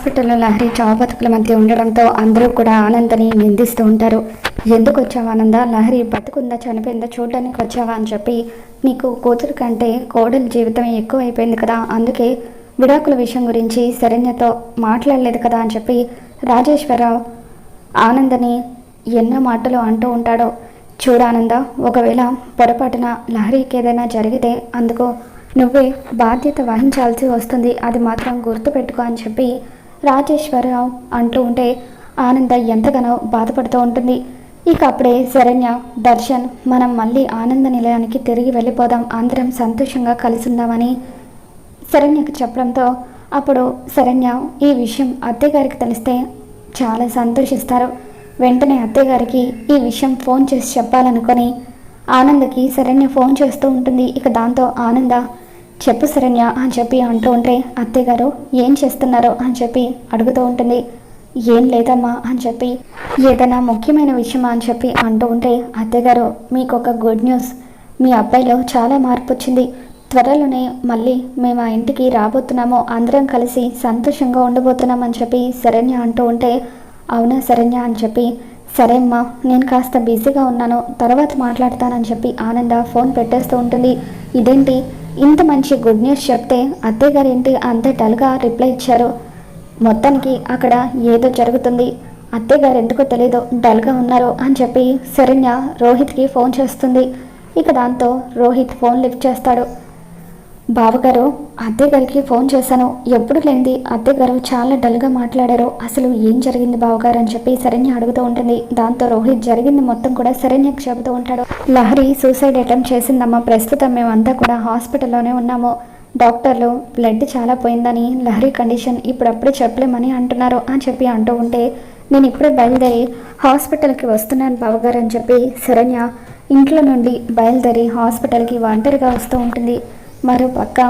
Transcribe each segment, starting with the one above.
హాస్పిటల్లో లహరి చావు బతుకుల మధ్య ఉండడంతో అందరూ కూడా ఆనందని నిందిస్తూ ఉంటారు. ఎందుకు వచ్చావు ఆనంద లహరి బతుకుందా? చనిపోయిందా? చూడడానికి వచ్చావా? అని చెప్పి నీకు కూతురు కంటే కోడలి జీవితం ఎక్కువ అయిపోయింది కదా. అందుకే విడాకుల విషయం గురించి శరణ్యతో మాట్లాడలేదు కదా అని చెప్పి రాజేశ్వరరావు ఆనందని ఎన్నో మాటలు అంటూ ఉంటాడో. చూడానంద ఒకవేళ పొరపాటున లహరికి ఏదైనా జరిగితే అందుకు నువ్వే బాధ్యత వహించాల్సి వస్తుంది. అది మాత్రం గుర్తుపెట్టుకో అని చెప్పి రాజేశ్వరరావు అంటూ ఉంటే ఆనంద ఎంతగానో బాధపడుతూ ఉంటుంది. ఇక అప్పుడే శరణ్య దర్శన్ మనం మళ్ళీ ఆనంద నిలయానికి తిరిగి వెళ్ళిపోదాం. అందరం సంతోషంగా కలిసి ఉందామని శరణ్యకు చెప్పడంతో అప్పుడు శరణ్య ఈ విషయం అత్తయ్యగారికి తెలిస్తే చాలా సంతోషిస్తారు. వెంటనే అత్తయ్యగారికి ఈ విషయం ఫోన్ చేసి చెప్పాలనుకొని ఆనందకి శరణ్య ఫోన్ చేస్తూ ఉంటుంది. ఇక దాంతో ఆనంద చెప్పు శరణ్య అని చెప్పి అంటూ ఉంటే అత్తయ్యగారు ఏం చేస్తున్నారో? అని చెప్పి అడుగుతూ ఉంటుంది. ఏం లేదమ్మా అని చెప్పి ఏదైనా ముఖ్యమైన విషయమా? అని చెప్పి అంటూ ఉంటే అత్తయ్యగారు మీకు ఒక గుడ్ న్యూస్. మీ అబ్బాయిలో చాలా మార్పు వచ్చింది. త్వరలోనే మళ్ళీ మేము ఆ ఇంటికి రాబోతున్నాము. అందరం కలిసి సంతోషంగా ఉండబోతున్నాం అని చెప్పి శరణ్య అంటూ ఉంటే అవునా శరణ్య అని చెప్పి సరే అమ్మా నేను కాస్త బిజీగా ఉన్నాను. తర్వాత మాట్లాడతానని చెప్పి ఆనంద ఫోన్ పెట్టేస్తూ ఉంటుంది. ఇదేంటి? ఇంత మంచి గుడ్ న్యూస్ చెప్తే అత్తయ్య గారు ఏంటి అంత డల్గా రిప్లై ఇచ్చారు? మొత్తానికి అక్కడ ఏదో జరుగుతుంది. అత్తయ్య గారు ఎందుకో తెలియదు డల్గా ఉన్నారు అని చెప్పి శరణ్య రోహిత్కి ఫోన్ చేస్తుంది. ఇక దాంతో రోహిత్ ఫోన్ లిఫ్ట్ చేస్తాడు. బావగారు అద్దె గారికి ఫోన్ చేశాను. ఎప్పుడు లేనిది అద్దె గారు చాలా డల్గా మాట్లాడారు. అసలు ఏం జరిగింది బావగారు అని చెప్పి శరణ్య అడుగుతూ ఉంటుంది. దాంతో రోహిత్ జరిగింది మొత్తం కూడా శరణ్యకు చెబుతూ ఉంటాడు. లహరి సూసైడ్ అటెంప్ట్ చేసిందమ్మా. ప్రస్తుతం మేమంతా కూడా హాస్పిటల్లోనే ఉన్నాము. డాక్టర్లు బ్లడ్ చాలా పోయిందని లహరి కండిషన్ ఇప్పుడప్పుడే చెప్పలేమని అంటున్నారు అని చెప్పి అంటూ ఉంటే నేను ఇప్పుడే బయలుదేరి హాస్పిటల్కి వస్తున్నాను బావగారు అని చెప్పి శరణ్య ఇంట్లో నుండి బయలుదేరి హాస్పిటల్కి ఒంటరిగా వస్తూ ఉంటుంది. మరో పక్క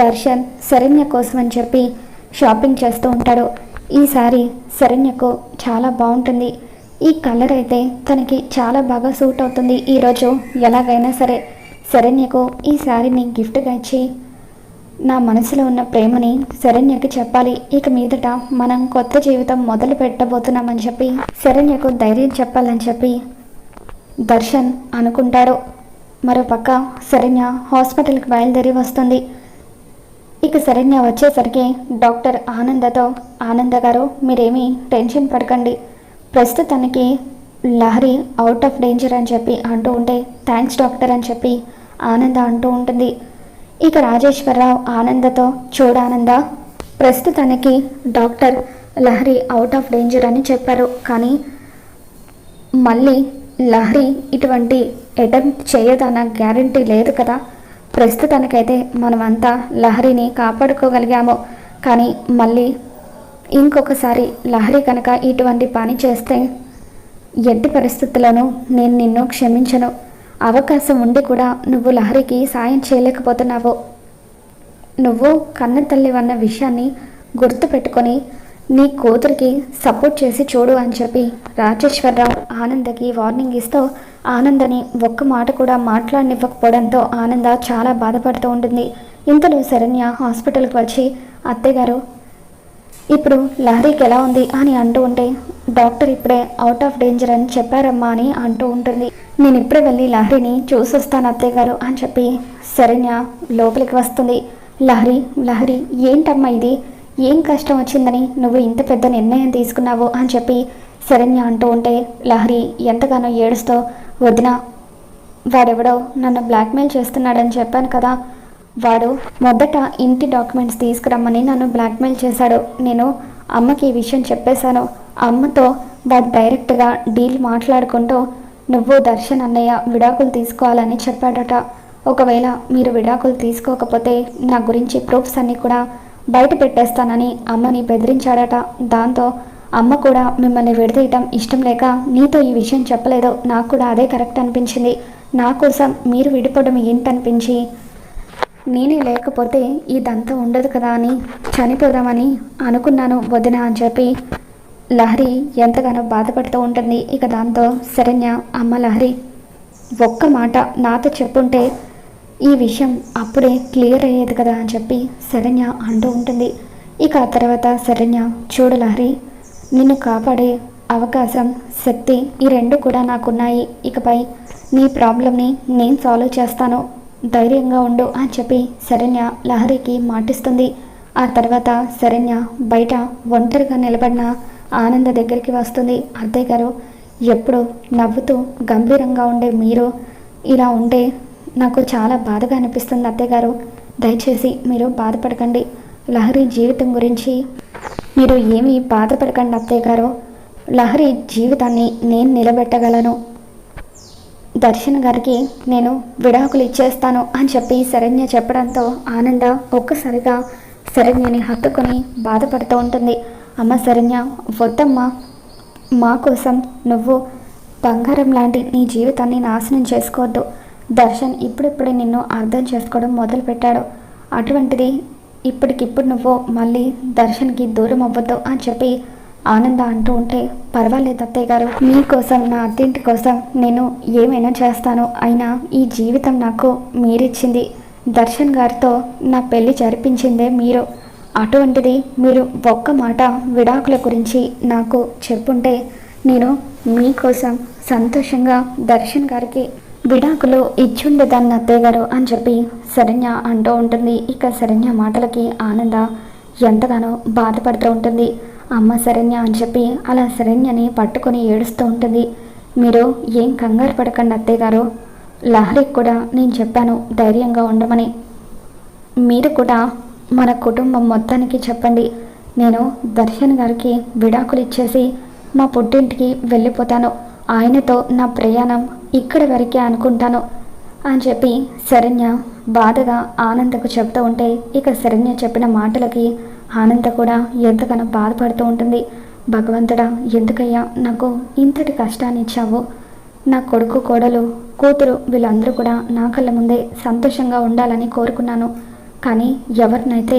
దర్శన్ శరణ్య కోసం అని చెప్పి షాపింగ్ చేస్తూ ఉంటాడు. ఈసారి శరణ్యకు చాలా బాగుంటుంది. ఈ కలర్ అయితే తనకి చాలా బాగా సూట్ అవుతుంది. ఈరోజు ఎలాగైనా సరే శరణ్యకు ఈ శారీని గిఫ్ట్గా ఇచ్చి నా మనసులో ఉన్న ప్రేమని శరణ్యకి చెప్పాలి. ఇక మీదట మనం కొత్త జీవితం మొదలు పెట్టబోతున్నామని చెప్పి శరణ్యకు ధైర్యం చెప్పాలని చెప్పి దర్శన్ అనుకుంటాడు. మరోపక్క శరణ్య హాస్పిటల్కి బయలుదేరి వస్తుంది. ఇక శరణ్య వచ్చేసరికి డాక్టర్ ఆనందతో ఆనంద గారు మీరేమీ టెన్షన్ పడకండి. ప్రస్తుతానికి లహరి అవుట్ ఆఫ్ డేంజర్ అని చెప్పి అంటూ ఉంటే థ్యాంక్స్ డాక్టర్ అని చెప్పి ఆనంద అంటూ ఉంటుంది. ఇక రాజేశ్వరరావు ఆనందతో చూడానంద ప్రస్తుతానికి doctor Lahari out of danger అని చెప్పారు. కానీ మళ్ళీ లహరి ఇటువంటి అటెంప్ట్ చేయదన్న గ్యారంటీ లేదు కదా. ప్రస్తుతానికైతే మనమంతా లహరిని కాపాడుకోగలిగాము. కానీ మళ్ళీ ఇంకొకసారి లహరి కనుక ఇటువంటి పని చేస్తే ఎట్టి పరిస్థితులను నేను నిన్ను క్షమించను. అవకాశం ఉండి కూడా నువ్వు లహరికి సాయం చేయలేకపోతున్నావు. నువ్వు కన్న తల్లి అన్న విషయాన్ని గుర్తుపెట్టుకొని నీ కూతురికి సపోర్ట్ చేసి చూడు అని చెప్పి రాజేశ్వరరావు ఆనందకి వార్నింగ్ ఇస్తూ ఆనందని ఒక్క మాట కూడా మాట్లాడనివ్వకపోవడంతో ఆనంద చాలా బాధపడుతూ ఉంటుంది. ఇంతలో శరణ్య హాస్పిటల్కి వచ్చి అత్తయ్యగారు ఇప్పుడు లహరికి ఎలా ఉంది? అని అంటూ ఉంటే డాక్టర్ ఇప్పుడే అవుట్ ఆఫ్ డేంజర్ అని చెప్పారమ్మా అని అంటూ ఉంటుంది. నేను ఇప్పుడే వెళ్ళి లహరిని చూసొస్తాను అత్తయ్య గారు అని చెప్పి శరణ్య లోపలికి వస్తుంది. లహరి లహరి ఏంటమ్మా ఇది? ఏం కష్టం వచ్చిందని నువ్వు ఇంత పెద్ద నిర్ణయం తీసుకున్నావు అని చెప్పి శరణ్య అంటూ ఉంటే లహరి ఎంతగానో ఏడుస్తో వదిన వాడెవడో నన్ను బ్లాక్మెయిల్ చేస్తున్నాడని చెప్పాను కదా. వాడు మొదట ఇంటి డాక్యుమెంట్స్ తీసుకురమ్మని నన్ను బ్లాక్మెయిల్ చేశాడు. నేను అమ్మకి ఈ విషయం చెప్పేశాను. అమ్మతో వాడు డైరెక్ట్గా డీల్ మాట్లాడుకుంటూ నువ్వు దర్శన్ అన్నయ్య విడాకులు తీసుకోవాలని చెప్పాడట. ఒకవేళ మీరు విడాకులు తీసుకోకపోతే నా గురించి ప్రూఫ్స్ అన్నీ కూడా బయట పెట్టేస్తానని అమ్మని బెదిరించాడట. దాంతో అమ్మ కూడా మిమ్మల్ని విడదీయటం ఇష్టం లేక నీతో ఈ విషయం చెప్పలేదు. నాకు కూడా అదే కరెక్ట్ అనిపించింది. నా కోసం మీరు విడిపోవడం ఏంటనిపించి? నేనే లేకపోతే ఇదంతా ఉండదు కదా అని చనిపోదామని అనుకున్నాను వదిన అని చెప్పి. లహరి ఎంతగానో బాధపడుతూ ఉంటుంది. ఇక దాంతో శరణ్య అమ్మ లహరి ఒక్క మాట నాతో చెప్పుంటే ఈ విషయం అప్పుడే క్లియర్ అయ్యేది కదా అని చెప్పి శరణ్య అంటూ ఉంటుంది. ఇక ఆ తర్వాత శరణ్య చూడు లహరి నిన్ను కాపాడే అవకాశం శక్తి ఈ రెండు కూడా నాకున్నాయి. ఇకపై నీ ప్రాబ్లమ్ని నేను సాల్వ్ చేస్తాను. ధైర్యంగా ఉండు అని చెప్పి శరణ్య లహరికి మాటిస్తుంది. ఆ తర్వాత శరణ్య బయట ఒంటరిగా నిలబడిన ఆనంద దగ్గరికి వస్తుంది. అత్తయ్య గారు ఎప్పుడు నవ్వుతూ గంభీరంగా ఉండే మీరు ఇలా ఉంటే నాకు చాలా బాధగా అనిపిస్తుంది అత్తయ్య గారు దయచేసి మీరు బాధపడకండి. లహరి జీవితం గురించి మీరు ఏమీ బాధపడకండి అత్తయ్య గారు లహరి జీవితాన్ని నేను నిలబెట్టగలను. దర్శన్ గారికి నేను విడాకులు ఇచ్చేస్తాను అని చెప్పి శరణ్య చెప్పడంతో ఆనంద ఒక్కసారిగా శరణ్యని హత్తుకొని బాధపడుతూ ఉంటుంది. అమ్మ శరణ్య వద్దమ్మా మా కోసం నువ్వు బంగారం లాంటి నీ జీవితాన్ని నాశనం చేసుకోవద్దు. దర్శన్ ఇప్పుడిప్పుడే నిన్ను అర్థం చేసుకోవడం మొదలుపెట్టాడు. అటువంటిది ఇప్పటికిప్పుడు నువ్వు మళ్ళీ దర్శన్కి దూరం అవ్వద్దు అని చెప్పి ఆనంద అంటూ ఉంటే పర్వాలేదు అత్తయ్య గారు. మీకోసం నా అత్తింటి కోసం నేను ఏమైనా చేస్తాను. అయినా ఈ జీవితం నాకు మీరిచ్చింది. దర్శన్ గారితో నా పెళ్ళి జరిపించిందే మీరు. అటువంటిది మీరు ఒక్క మాట విడాకుల గురించి నాకు చెప్పుంటే నేను మీకోసం సంతోషంగా దర్శన్ గారికి విడాకులు ఇచ్చుండేదాన్ని అత్తయ్య గారు అని చెప్పి శరణ్య అంటూ ఉంటుంది. ఇక శరణ్య మాటలకి ఆనంద ఎంతగానో బాధపడుతూ ఉంటుంది. అమ్మ శరణ్య అని చెప్పి అలా శరణ్యని పట్టుకొని ఏడుస్తూ ఉంటుంది. మీరు ఏం కంగారు పడకండి అత్తయ్య గారు లహరికి కూడా నేను చెప్పాను ధైర్యంగా ఉండమని. మీరు కూడా మన కుటుంబం మొత్తానికి చెప్పండి. నేను దర్శన్ గారికి విడాకులు ఇచ్చేసి మా పుట్టింటికి వెళ్ళిపోతాను. ఆయనతో నా ప్రయాణం ఇక్కడి వరకే అనుకుంటాను అని చెప్పి శరణ్య బాధగా ఆనందకు చెప్తూ ఉంటే ఇక శరణ్య చెప్పిన మాటలకి ఆనంద కూడా ఎంతగానో బాధపడుతూ ఉంటుంది. భగవంతుడా ఎందుకయ్యా నాకు ఇంతటి కష్టాన్ని ఇచ్చావు? నా కొడుకు కోడలు కూతురు వీళ్ళందరూ కూడా నా కళ్ళ ముందే సంతోషంగా ఉండాలని కోరుకున్నాను. కానీ ఎవరినైతే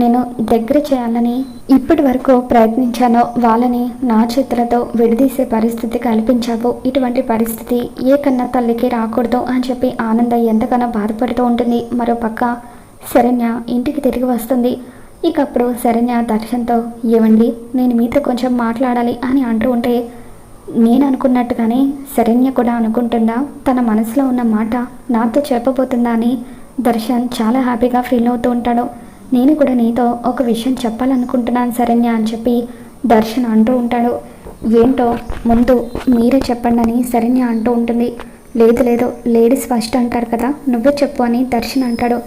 నేను దగ్గర చేయాలని ఇప్పటి వరకు ప్రయత్నించానో వాళ్ళని నా చేతులతో విడదీసే పరిస్థితి కల్పించావు. ఇటువంటి పరిస్థితి ఏ కన్నా తల్లికి రాకూడదు అని చెప్పి ఆనంద ఎంతగానో బాధపడుతూ ఉంటుంది. మరో పక్క శరణ్య ఇంటికి తిరిగి వస్తుంది. ఇక అప్పుడు శరణ్య దర్శన్తో ఏమండి నేను మీతో కొంచెం మాట్లాడాలి అని అంటూ ఉంటే నేను అనుకున్నట్టుగానే శరణ్య కూడా అనుకుంటుందా? తన మనసులో ఉన్న మాట నాతో చెప్పబోతుందా అని దర్శన్ చాలా హ్యాపీగా ఫీల్ అవుతూ ఉంటాడు. నేను కూడా నీతో ఒక విషయం చెప్పాలనుకుంటున్నాను శరణ్య అని చెప్పి దర్శన్ అంటూ ఉంటాడు. ఏంటో ముందు మీరే చెప్పండి అని శరణ్య అంటూ ఉంటుంది. లేదు లేదు లేడీస్ ఫస్ట్ అంటారు కదా నువ్వే చెప్పు అని దర్శన్ అంటాడు.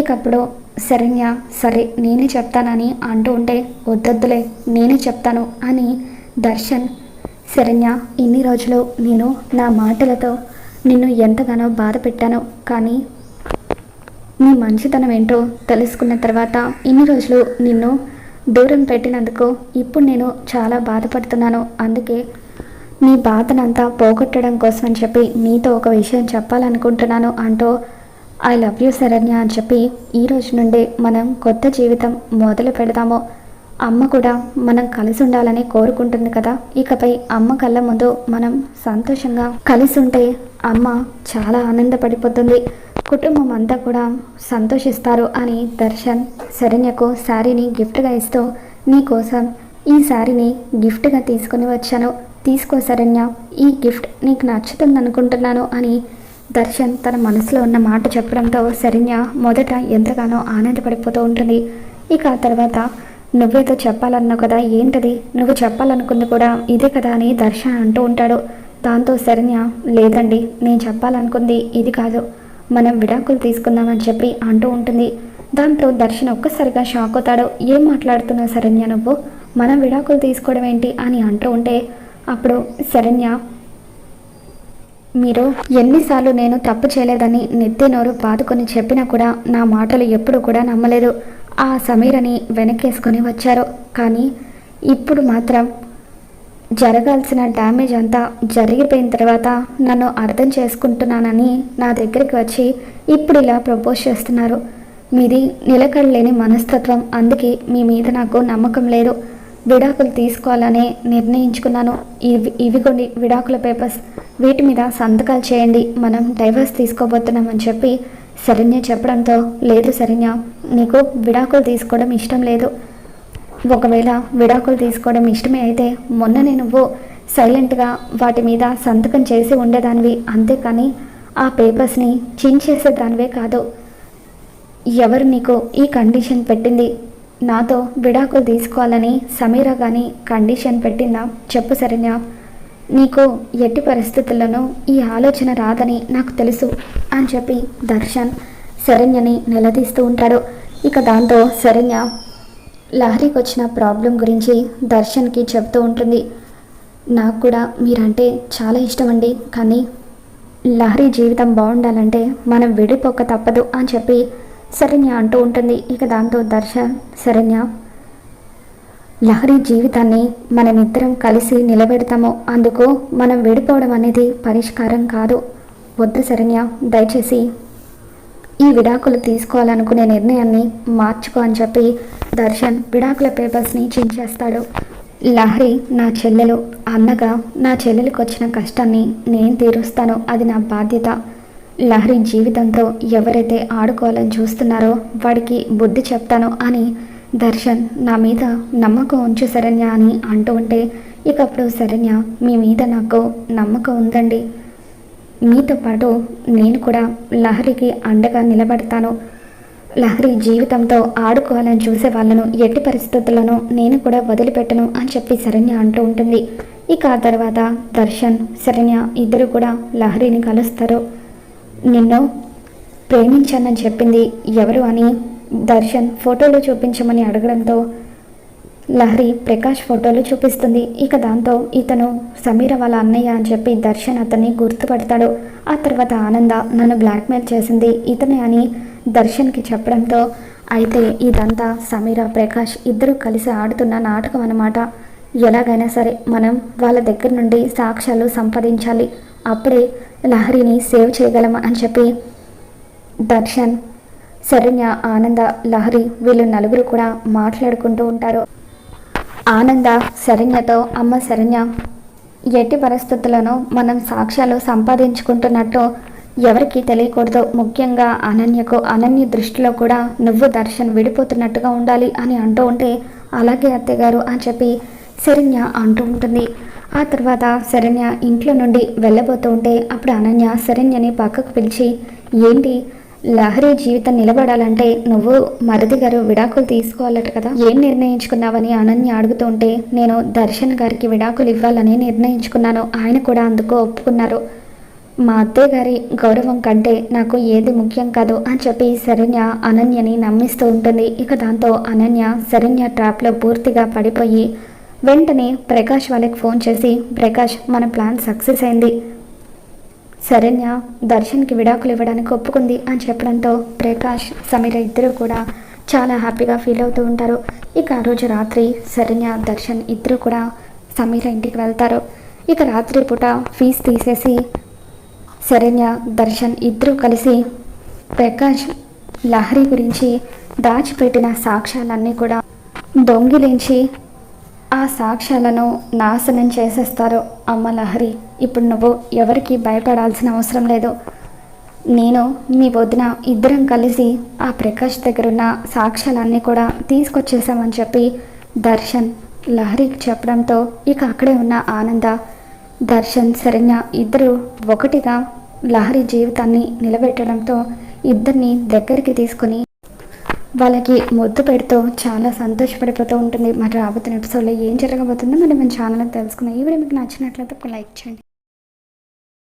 ఇకప్పుడు శరణ్య సరే నేనే చెప్తానని అంటూ ఉంటే వద్దొద్దులే నేనే చెప్తాను అని దర్శన్ శరణ్య ఇన్ని రోజులు నేను నా మాటలతో నిన్ను ఎంతగానో బాధ పెట్టాను కానీ నీ మంచితనం ఏంటో తెలుసుకున్న తర్వాత ఇన్ని రోజులు నిన్ను దూరం పెట్టినందుకు ఇప్పుడు నేను చాలా బాధపడుతున్నాను. అందుకే నీ బాధనంతా పోగొట్టడం కోసం అని చెప్పి నీతో ఒక విషయం చెప్పాలనుకుంటున్నాను అంటూ ఐ లవ్ యూ శరణ్య అని చెప్పి ఈ రోజు నుండి మనం కొత్త జీవితం మొదలు పెడదాము. అమ్మ కూడా మనం కలిసి ఉండాలని కోరుకుంటుంది కదా. ఇకపై అమ్మ కళ్ళ ముందు మనం సంతోషంగా కలిసి ఉంటే అమ్మ చాలా ఆనందపడిపోతుంది. కుటుంబం అంతా కూడా సంతోషిస్తారు అని దర్శన్ శరణ్యకు శారీని గిఫ్ట్గా ఇస్తూ నీకోసం ఈ శారీని గిఫ్ట్గా తీసుకొని వచ్చాను. తీసుకో శరణ్య. ఈ గిఫ్ట్ నీకు నచ్చుతుంది అనుకుంటున్నాను అని దర్శన్ తన మనసులో ఉన్న మాట చెప్పడంతో శరణ్య మొదట ఎంతగానో ఆనందపడిపోతూ ఉంటుంది. ఇక ఆ తర్వాత నువ్వేదో చెప్పాలన్నావు కదా ఏంటది? నువ్వు చెప్పాలనుకుంది కూడా ఇదే కదా అని దర్శన్ అంటూ ఉంటాడు. దాంతో శరణ్య లేదండి నేను చెప్పాలనుకుంది ఇది కాదు. మనం విడాకులు తీసుకుందామని చెప్పి అంటూ ఉంటుంది. దాంతో దర్శన్ ఒక్కసారిగా షాక్ అవుతాడు. ఏం మాట్లాడుతున్నావు శరణ్య నువ్వు? మనం విడాకులు తీసుకోవడం ఏంటి అని అంటూ ఉంటే అప్పుడు శరణ్య మీరు ఎన్నిసార్లు నేను తప్పు చేయలేదని నెత్తి నోరు బాదుకొని చెప్పినా కూడా నా మాటలు ఎప్పుడు కూడా నమ్మలేదు. ఆ సమీరని వెనకేసుకొని వచ్చారు. కానీ ఇప్పుడు మాత్రం జరగాల్సిన డ్యామేజ్ అంతా జరిగిపోయిన తర్వాత నన్ను అర్థం చేసుకుంటున్నానని నా దగ్గరికి వచ్చి ఇప్పుడు ఇలా ప్రపోజ్ చేస్తున్నారు. మీది నిలకడలేని మనస్తత్వం అందుకే మీ మీద నాకు నమ్మకం లేదు. విడాకులు తీసుకోవాలని నిర్ణయించుకున్నాను. ఇవి ఇవి కొన్ని విడాకుల పేపర్స్ వీటి మీద సంతకాలు చేయండి. మనం డైవర్స్ తీసుకోబోతున్నామని చెప్పి శరణ్య చెప్పడంతో లేదు శరణ్య నీకు విడాకులు తీసుకోవడం ఇష్టం లేదు. ఒకవేళ విడాకులు తీసుకోవడం ఇష్టమే అయితే మొన్ననే నువ్వు సైలెంట్గా వాటి మీద సంతకం చేసి ఉండేదానివి. అంతేకాని ఆ పేపర్స్ని చించేసేదానివే కాదు. ఎవరు నీకు ఈ కండిషన్ పెట్టింది? నాతో విడాకులు తీసుకోవాలని సమీర కానీ కండిషన్ పెట్టిందా? చెప్పు సరేనా నీకు ఎట్టి పరిస్థితుల్లోనూ ఈ ఆలోచన రాదని నాకు తెలుసు అని చెప్పి దర్శన్ శరణ్యని నిలదీస్తూ ఉంటాడు. ఇక దాంతో శరణ్య లహరికి వచ్చిన ప్రాబ్లం గురించి దర్శన్కి చెప్తూ ఉంటుంది. నాకు కూడా మీరంటే చాలా ఇష్టం అండి కానీ లహరి జీవితం బాగుండాలంటే మనం విడిపోక తప్పదు అని చెప్పి శరణ్య అంటూ ఉంటుంది. ఇక దాంతో దర్శన్ శరణ్య లహరి జీవితాన్ని మనమిద్దరం కలిసి నిలబెడతాము. అందుకు మనం విడిపోవడం అనేది పరిష్కారం కాదు. వద్దు శరణ్య దయచేసి ఈ విడాకులు తీసుకోవాలనుకునే నిర్ణయాన్ని మార్చుకో అని చెప్పి దర్శన్ విడాకుల పేపర్స్ని చించేస్తాడు లహరి నా చెల్లెలు అన్నగా నా చెల్లెలకు వచ్చిన కష్టాన్ని నేను తీరుస్తాను. అది నా బాధ్యత. లహరి జీవితంతో ఎవరైతే ఆడుకోవాలని చూస్తున్నారో వాడికి బుద్ధి చెప్తాను అని దర్శన్ నా మీద నమ్మకం ఉంచు శరణ్య అని అంటూ ఉంటే ఇకప్పుడు శరణ్య మీ మీద నాకు నమ్మకం ఉందండి. మీతో పాటు నేను కూడా లహరికి అండగా నిలబడతాను. లహరి జీవితంతో ఆడుకోవాలని చూసే వాళ్ళను ఎట్టి పరిస్థితులను నేను కూడా వదిలిపెట్టను అని చెప్పి శరణ్య అంటూ ఉంటుంది. ఇక ఆ తర్వాత దర్శన్ శరణ్య ఇద్దరు కూడా లహరిని కలుస్తారు. నిన్ను ప్రేమించానని చెప్పింది ఎవరు అని దర్శన్ ఫోటోలు చూపించమని అడగడంతో లహరి ప్రకాష్ ఫోటోలు చూపిస్తుంది. ఇక దాంతో ఇతను సమీర వాళ్ళ అన్నయ్య అని చెప్పి దర్శన్ అతన్ని గుర్తుపడతాడు. ఆ తర్వాత ఆనంద నన్ను బ్లాక్మెయిల్ చేసింది. ఇతనే అని దర్శన్కి చెప్పడంతో అయితే ఇదంతా సమీర ప్రకాష్ ఇద్దరు కలిసి ఆడుతున్న నాటకం అన్నమాట. ఎలాగైనా సరే మనం వాళ్ళ దగ్గర నుండి సాక్ష్యాలు సంపాదించాలి. అప్పుడే లహరిని సేవ్ చేయగలం అని చెప్పి దర్శన్ శరణ్య ఆనంద లహరి వీళ్ళు నలుగురు కూడా మాట్లాడుకుంటూ ఉంటారు. ఆనంద శరణ్యతో అమ్మ శరణ్య ఎట్టి పరిస్థితులను మనం సాక్ష్యాలు సంపాదించుకుంటున్నట్టు ఎవరికి తెలియకూడదు. ముఖ్యంగా అనన్యకు అనన్య దృష్టిలో కూడా నువ్వు దర్శన్ విడిపోతున్నట్టుగా ఉండాలి అని అంటూ ఉంటే అలాగే అత్తగారు అని చెప్పి శరణ్య అంటూ ఉంటుంది. ఆ తర్వాత శరణ్య ఇంట్లో నుండి వెళ్ళబోతూ ఉంటే అప్పుడు అనన్య శరణ్యని పక్కకు పిలిచి ఏంటి? లహరి జీవితం నిలబడాలంటే నువ్వు మరది గారు విడాకులు తీసుకోవాలట కదా. ఏం నిర్ణయించుకున్నావని అనన్య అడుగుతుంటే నేను దర్శన్ గారికి విడాకులు ఇవ్వాలని నిర్ణయించుకున్నాను. ఆయన కూడా అందుకు ఒప్పుకున్నారు. మా అత్తయ్య గారి గౌరవం కంటే నాకు ఏది ముఖ్యం కాదు అని చెప్పి శరణ్య అనన్యని నమ్మిస్తూ ఉంటుంది. ఇక దాంతో అనన్య శరణ్య ట్రాప్లో పూర్తిగా పడిపోయి వెంటనే ప్రకాష్ వాళ్ళకి ఫోన్ చేసి ప్రకాష్ మన ప్లాన్ సక్సెస్ అయింది. శరణ్య దర్శన్కి విడాకులు ఇవ్వడానికి ఒప్పుకుంది అని చెప్పడంతో ప్రకాష్ సమీర ఇద్దరు కూడా చాలా హ్యాపీగా ఫీల్ అవుతూ ఉంటారు. ఇక ఆ రోజు రాత్రి శరణ్య దర్శన్ ఇద్దరు కూడా సమీర ఇంటికి వెళ్తారు. ఇక రాత్రి పూట ఫీజు తీసేసి శరణ్య దర్శన్ ఇద్దరూ కలిసి ప్రకాష్ లహరి గురించి దాచిపెట్టిన సాక్ష్యాలన్నీ కూడా దొంగిలించి ఆ సాక్ష్యాలను నాశనం చేసేస్తారు అమ్మ లహరి. ఇప్పుడు నువ్వు ఎవరికి భయపడాల్సిన అవసరం లేదు. నేను మీ వదిన ఇద్దరం కలిసి ఆ ప్రకాష్ దగ్గరున్న సాక్ష్యాలన్నీ కూడా తీసుకొచ్చేసామని చెప్పి దర్శన్ లహరికి చెప్పడంతో ఇక అక్కడే ఉన్న ఆనంద దర్శన్ శరణ్య ఇద్దరు ఒకటిగా లహరి జీవితాన్ని నిలబెట్టడంతో ఇద్దరిని దగ్గరికి తీసుకుని వాళ్ళకి ముద్దు పెడుతూ చాలా సంతోషపడిపోతూ ఉంటుంది. మరి రాబోతున్న ఎపిసోడ్లో ఏం జరగబోతుందో మరి మన ఛానల్లో తెలుసుకుందాం. ఈ వీడియో మీకు నచ్చినట్లయితే ఒక లైక్ చేయండి.